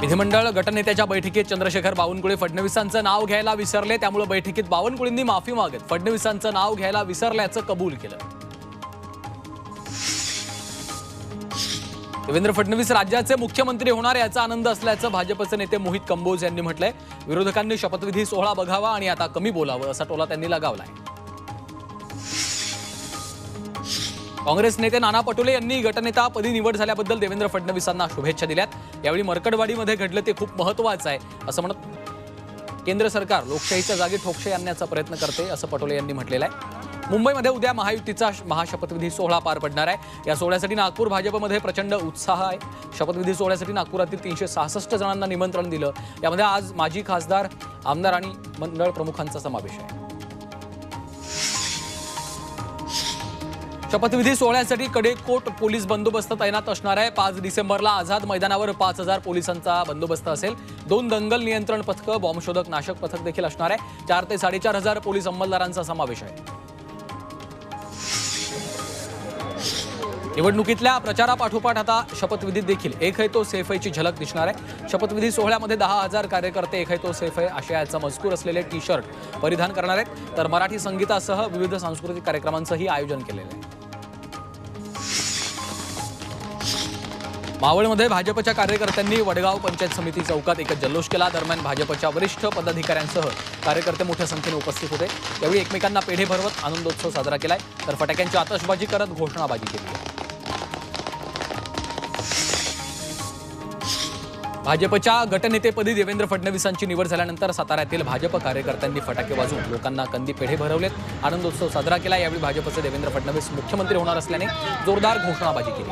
विधिमंडळ गटनेत्याच्या बैठकीत चंद्रशेखर बावनकुळे फडणवीसांचं नाव घ्यायला विसरले. त्यामुळे बैठकीत बावनकुळेंनी माफी मागत फडणवीसांचं नाव घ्यायला विसरल्याचं कबूल केलं. देवेंद्र फडणवीस राज्याचे मुख्यमंत्री होणार याचा आनंद असल्याचं भाजपचे नेते मोहित कंबोज यांनी म्हटलंय. विरोधकांनी शपथविधी सोहळा बघावा आणि आता कमी बोलावं असा टोला त्यांनी लगावलाय. काँग्रेस नेते नाना पटोले यांनी गटनेता पदी निवड झाल्याबद्दल देवेंद्र फडणवीसांना शुभेच्छा दिल्यात. यावेळी मरकडवाडीमध्ये घडलं ते खूप महत्वाचं आहे असं म्हणत केंद्र सरकार लोकशाहीच्या जागी ठोकशाही आणण्याचा प्रयत्न करते असं पटोले यांनी म्हटलेलं आहे. मुंबईमध्ये उद्या महायुतीचा महाशपथविधी सोहळा पार पडणार आहे. या सोहळ्यासाठी नागपूर भाजपमध्ये प्रचंड उत्साह आहे. शपथविधी सोहळ्यासाठी नागपुरातील तीनशे सहासष्ट जणांना निमंत्रण दिलं. यामध्ये आज माजी खासदार आमदार आणि मंडळ प्रमुखांचा समावेश आहे. शपथविधी सोहळ्यासाठी कडेकोट पोलीस बंदोबस्त तैनात असणार आहे. पाच डिसेंबरला आझाद मैदानावर पाच हजार पोलिसांचा बंदोबस्त असेल. दोन दंगल नियंत्रण पथकं बॉम्बशोधक नाशक पथक देखील असणार आहे. चार ते साडेचार हजार पोलीस अंमलदारांचा समावेश आहे. निवडणुकीतल्या प्रचारापाठोपाठ आता शपथविधीत देखील एक है तो सेफ ची झलक दिसणार आहे. शपथविधी सोहळ्यामध्ये दहा हजार कार्यकर्ते एक है तो सेफ आहे आशयाचा मजकूर असलेले टी शर्ट परिधान करणार आहेत. तर मराठी संगीतासह विविध सांस्कृतिक कार्यक्रमांचंही आयोजन केलेलं आहे. मावळमध्ये भाजपच्या कार्यकर्त्यांनी वडगाव पंचायत समिती चौकात एक जल्लोष केला. दरम्यान भाजपच्या वरिष्ठ पदाधिकाऱ्यांसह कार्यकर्ते मोठ्या संख्येने उपस्थित होते. यावेळी एकमेकांना पेढे भरवत आनंदोत्सव साजरा केलाय. तर फटाक्यांची आतषबाजी करत घोषणाबाजी केली भाजपच्या गटनेतेपदी देवेंद्र फडणवीसांची निवड झाल्यानंतर साताऱ्यातील भाजप कार्यकर्त्यांनी फटाके वाजवून लोकांना कंदी पेढे भरवलेत. आनंदोत्सव साजरा केला. यावेळी भाजपचे देवेंद्र फडणवीस मुख्यमंत्री होणार असल्याने जोरदार घोषणाबाजी केली.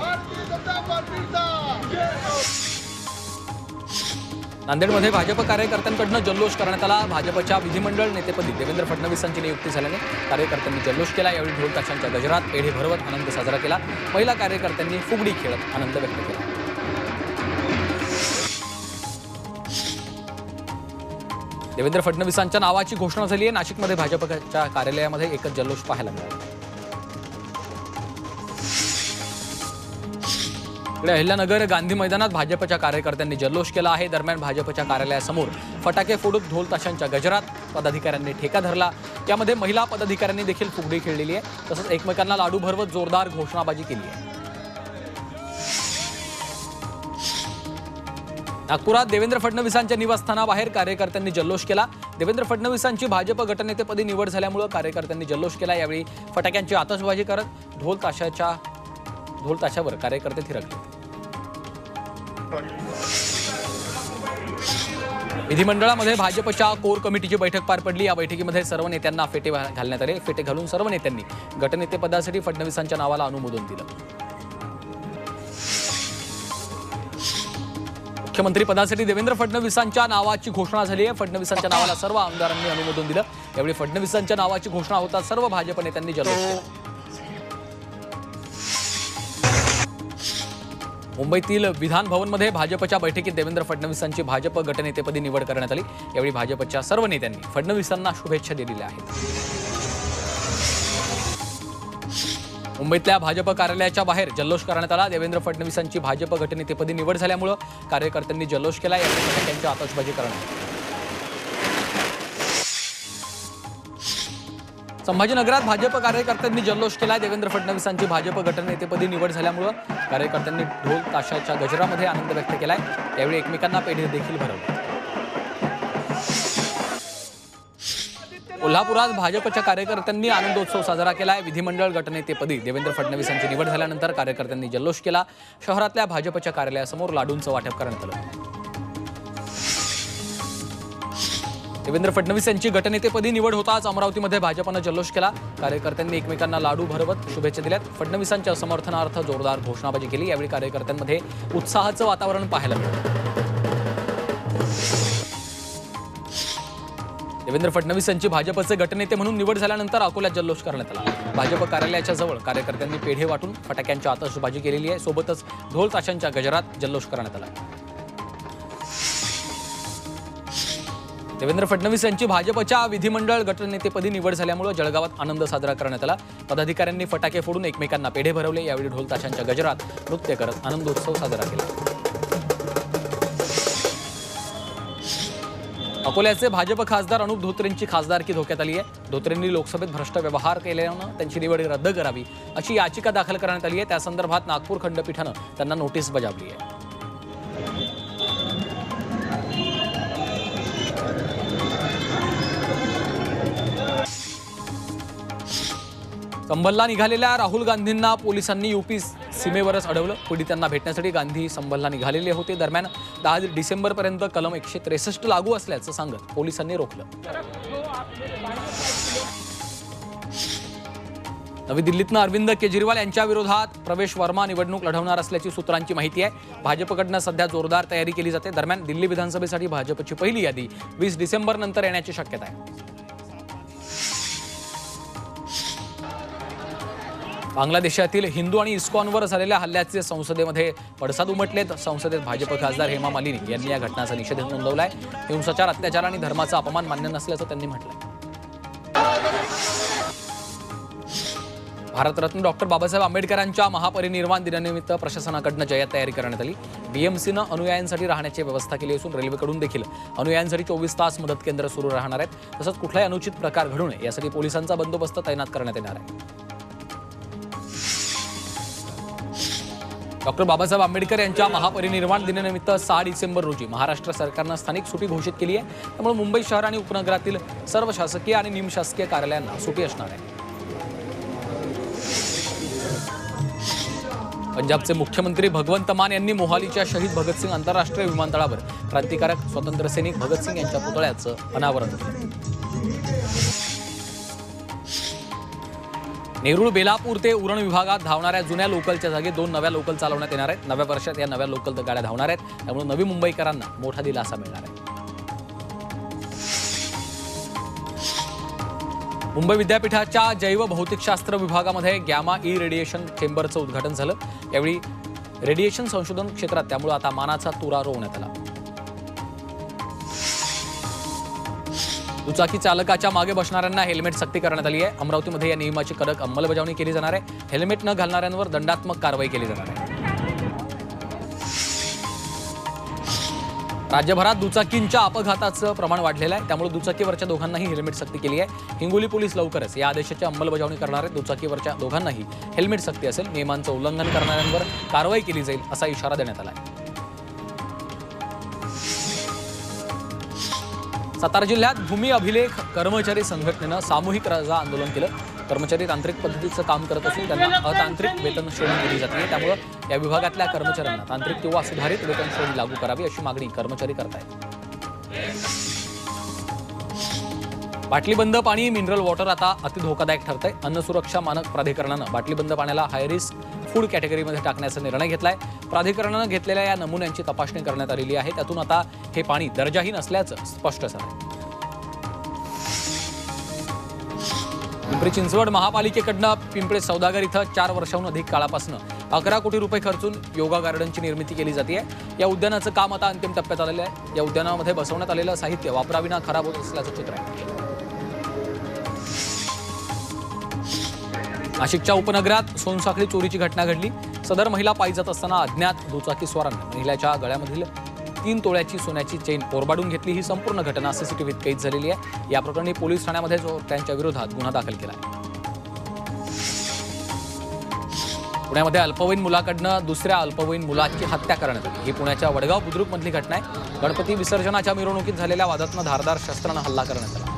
नांदेडमध्ये भाजप कार्यकर्त्यांकडनं जल्लोष करण्यात आला. भाजपच्या विधिमंडळ नेतेपदी देवेंद्र फडणवीसांची नियुक्ती झाल्याने कार्यकर्त्यांनी जल्लोष केला. यावेळी ढोल ताशांच्या गजरात पेढे भरवत आनंद साजरा केला. महिला कार्यकर्त्यांनी फुगडी खेळत आनंद व्यक्त केला. देवेंद्र फडणवीसांच्या नावाची घोषणा झाली आहे. नाशिकमध्ये भाजपच्या कार्यालयामध्ये एकच जल्लोष पाहायला मिळाला. इकडे अहिल्यानगर गांधी मैदानात भाजपच्या कार्यकर्त्यांनी जल्लोष केला आहे. दरम्यान भाजपच्या कार्यालयासमोर फटाके फोडून ढोल ताशांच्या गजरात पदाधिकाऱ्यांनी ठेका धरला. यामध्ये महिला पदाधिकाऱ्यांनी देखील फुगडी खेळलेली आहे. तसंच एकमेकांना लाडू भरवत जोरदार घोषणाबाजी केली आहे. नागपुरात देवेंद्र फडणवीसांच्या निवासस्थानाबाहेर कार्यकर्त्यांनी जल्लोष केला. देवेंद्र फडणवीसांची भाजप गटनेतेपदी निवड झाल्यामुळे कार्यकर्त्यांनी जल्लोष केला. यावेळी फटाक्यांची आतषबाजी करत ढोल ताशाच्या ढोल ताशावर कार्यकर्ते थिरकले. विधिमंडळामध्ये भाजपच्या कोर कमिटीची बैठक पार पडली. या बैठकीमध्ये सर्व नेत्यांना फेटे घालण्यात आले. फेटे घालून सर्व नेत्यांनी गटनेतेपदासाठी फडणवीसांच्या नावाला अनुमोदन दिलं. मुख्यमंत्री पदासाठी देवेंद्र फडणवीसांच्या नावाची घोषणा झाली आहे. फडणवीसांच्या नावाला सर्व आमदारांनी अनुमोदन दिलं. यावेळी फडणवीसांच्या नावाची घोषणा होता सर्व भाजप नेत्यांनी जल्लोष केला. मुंबईतील विधान भवनमध्ये भाजपच्या बैठकीत देवेंद्र फडणवीसांची भाजप गटनेतेपदी निवड करण्यात आली. यावेळी भाजपच्या सर्व नेत्यांनी फडणवीसांना शुभेच्छा दिलेल्या आहेत. मुंबईतल्या भाजप कार्यालयाच्या बाहेर जल्लोष करण्यात आला. देवेंद्र फडणवीसांची भाजप गटनेतेपदी निवड झाल्यामुळं कार्यकर्त्यांनी जल्लोष केला. यावेळी फटाक्यांची आतषबाजी करण्यात संभाजीनगरात भाजप कार्यकर्त्यांनी जल्लोष केला. देवेंद्र फडणवीसांची भाजप गटनेतेपदी निवड झाल्यामुळं कार्यकर्त्यांनी ढोल ताशाच्या गजरामध्ये आनंद व्यक्त केलाय. त्यावेळी एकमेकांना पेढे देखील भरवले. कोल्हापुरात भाजपच्या कार्यकर्त्यांनी आनंदोत्सव साजरा केला आहे विधिमंडळ गटनेतेपदी देवेंद्र फडणवीसांची निवड झाल्यानंतर कार्यकर्त्यांनी जल्लोष केला. शहरातल्या भाजपच्या कार्यालयासमोर लाडूंचं वाटप करण्यात आलं. देवेंद्र फडणवीस यांची गटनेतेपदी निवड होताच अमरावतीमध्ये भाजपनं जल्लोष केला. कार्यकर्त्यांनी एकमेकांना लाडू भरवत शुभेच्छा दिल्यात. फडणवीसांच्या समर्थनार्थ जोरदार घोषणाबाजी केली. यावेळी कार्यकर्त्यांमध्ये उत्साहाचं वातावरण पाहायला मिळालं. देवेंद्र फडणवीस यांची भाजपचे गटनेते म्हणून निवड झाल्यानंतर अकोल्यात जल्लोष करण्यात आला. भाजप कार्यालयाच्या जवळ कार्यकर्त्यांनी पेढे वाटून फटाक्यांची आतषबाजी केलेली आहे. सोबतच ढोल ताशांच्या गजरात जल्लोष करण्यात आला. देवेंद्र फडणवीस यांची भाजपच्या विधिमंडळ गटनेतेपदी निवड झाल्यामुळे जळगावात आनंद साजरा करण्यात आला. पदाधिकाऱ्यांनी फटाके फोडून एकमेकांना पेढे भरवले. यावेळी ढोल ताशांच्या गजरात नृत्य करत आनंदोत्सव साजरा केला. अकोल्याचे भाजप खासदार अनुप धोत्रेंची खासदारकी धोक्यात आली आहे. धोत्रेंनी लोकसभेत भ्रष्ट व्यवहार केल्यानं त्यांची निवड रद्द करावी अशी याचिका दाखल करण्यात आली आहे. त्या संदर्भात नागपूर खंडपीठानं त्यांना नोटीस बजावली आहे. संभलला निघालेल्या राहुल गांधींना पोलिसांनी युपी सीमेवरच अडवलं. पीडितांना भेटण्यासाठी गांधी संभलला निघालेले होते. दरम्यान दहा डिसेंबरपर्यंत कलम एकशे त्रेसष्ट लागू असल्याचं सांगत पोलिसांनी रोखलं. नवी दिल्लीतनं अरविंद केजरीवाल यांच्या विरोधात प्रवेश वर्मा निवडणूक लढवणार असल्याची सूत्रांची माहिती आहे. भाजपकडनं सध्या जोरदार तयारी केली जाते. दरम्यान दिल्ली विधानसभेसाठी भाजपची पहिली यादी वीस डिसेंबर नंतर येण्याची शक्यता आहे. बांगलादेशातील हिंदू आणि इस्कॉनवर झालेल्या हल्ल्याचे संसदेमध्ये पडसाद उमटलेत. संसदेत भाजप खासदार हेमा मालिनी यांनी या घटनाचा निषेध नोंदवलाय. हिंसाचार अत्याचार आणि धर्माचा अपमान मान्य नसल्याचं त्यांनी म्हटलंय. भारतरत्न डॉक्टर बाबासाहेब आंबेडकरांच्या महापरिनिर्वाण दिनानिमित्त प्रशासनाकडनं जय्यत तयारी करण्यात आली. बीएमसीनं अनुयायांसाठी राहण्याची व्यवस्था केली असून रेल्वेकडून देखील अनुयायांसाठी चोवीस तास मदत केंद्र सुरू राहणार आहेत. तसंच कुठलाही अनुचित प्रकार घडू नये यासाठी पोलिसांचा बंदोबस्त तैनात करण्यात येणार आहे. डॉक्टर बाबासाहेब आंबेडकर यांच्या महापरिनिर्वाण दिनानिमित्त सहा डिसेंबर रोजी महाराष्ट्र सरकारनं स्थानिक सुटी घोषित केली आहे. त्यामुळे मुंबई शहर आणि उपनगरातील सर्व शासकीय आणि निमशासकीय कार्यालयांना सुटी असणार आहे. पंजाबचे मुख्यमंत्री भगवंत मान यांनी मोहालीच्या शहीद भगतसिंग आंतरराष्ट्रीय विमानतळावर क्रांतिकारक स्वातंत्र्यसैनिक भगतसिंग यांच्या पुतळ्याचं अनावरण केलं. नेरूळ बेलापूर ते उरण विभागात धावणाऱ्या जुन्या लोकलच्या जागी दोन नव्या लोकल चालवण्यात येणार आहेत. नव्या वर्षात या नव्या लोकल गाड्या धावणार आहेत. त्यामुळे नवी मुंबईकरांना मोठा दिलासा मिळणार आहे. मुंबई विद्यापीठाच्या जैव भौतिकशास्त्र विभागामध्ये गॅमा ई रेडिएशन चेंबरचं उद्घाटन झालं. यावेळी रेडिएशन संशोधन क्षेत्रात त्यामुळे आता मानाचा तुरा रोवण्यात आला. दुचाकी चालकाच्या मागे बसणाऱ्यांना हेल्मेट सक्ती करण्यात आली आहे. अमरावतीमध्ये या नियमाची कडक अंमलबजावणी केली जाणार आहे. हेल्मेट न घालणाऱ्यांवर दंडात्मक कारवाई केली जाणार आहे. राज्यभरात दुचाकींच्या अपघाताचं प्रमाण वाढलेलं आहे. त्यामुळे दुचाकीवरच्या दोघांनाही हेल्मेट सक्ती केली आहे. हिंगोली पोलीस लवकरच या आदेशाची अंमलबजावणी करणार आहेत. दुचाकीवरच्या दोघांनाही हेल्मेट सक्ती असेल. नियमांचं उल्लंघन करणाऱ्यांवर कारवाई केली जाईल असा इशारा देण्यात आला आहे. सातारा जिल्ह्यात भूमी अभिलेख कर्मचारी संघटनेनं सामूहिक रजा आंदोलन केलं. कर्मचारी तांत्रिक पद्धतीचं काम करत असून त्यांना अतांत्रिक वेतन श्रेणी दिली जाते त्यामुळं या विभागातल्या कर्मचाऱ्यांना तांत्रिक किंवा सुधारित वेतन श्रेणी लागू करावी अशी मागणी कर्मचारी करतायत. बाटलीबंद पाणी मिनरल वॉटर आता अति धोकादायक ठरतंय. अन्न सुरक्षा मानक प्राधिकरणानं बाटलीबंद पाण्याला हाय रिस्क फूड कॅटेगरीमध्ये टाकण्याचा निर्णय घेतलाय. प्राधिकरणानं घेतलेल्या या नमुन्यांची तपासणी करण्यात आलेली आहे. त्यातून आता हे पाणी दर्जाहीन असल्याचं स्पष्ट झालं पिंपरी चिंचवड महापालिकेकडनं पिंपळे सौदागर इथं चार वर्षाहून अधिक काळापासून अकरा कोटी रुपये खर्चून योगा गार्डनची निर्मिती केली जाते या उद्यानाचं काम आता अंतिम टप्प्यात आलेलं आहे. या उद्यानामध्ये बसवण्यात आलेलं साहित्य वापराविना खराब होत असल्याचं चित्र आहे. नाशिकच्या उपनगरात सोनसाखळी चोरीची घटना घडली. सदर महिला पायी जात असताना अज्ञात दुचाकीस्वारांनी महिलेच्या गळ्यामधील तीन तोळ्याची सोन्याची चेन पोरबाडून घेतली. ही संपूर्ण घटना सीसीटीव्हीत कैद झालेली आहे. या प्रकरणी पोलीस ठाण्यामध्ये त्यांच्या विरोधात गुन्हा दाखल केला आहे. पुण्यामध्ये अल्पवयीन मुलाकडनं दुसऱ्या अल्पवयीन मुलाची हत्या करण्यात आली. ही पुण्याच्या वडगाव बुद्रुकमधली घटना आहे. गणपती विसर्जनाच्या मिरवणुकीत झालेल्या वादातनं धारदार शस्त्रानं हल्ला करण्यात आला.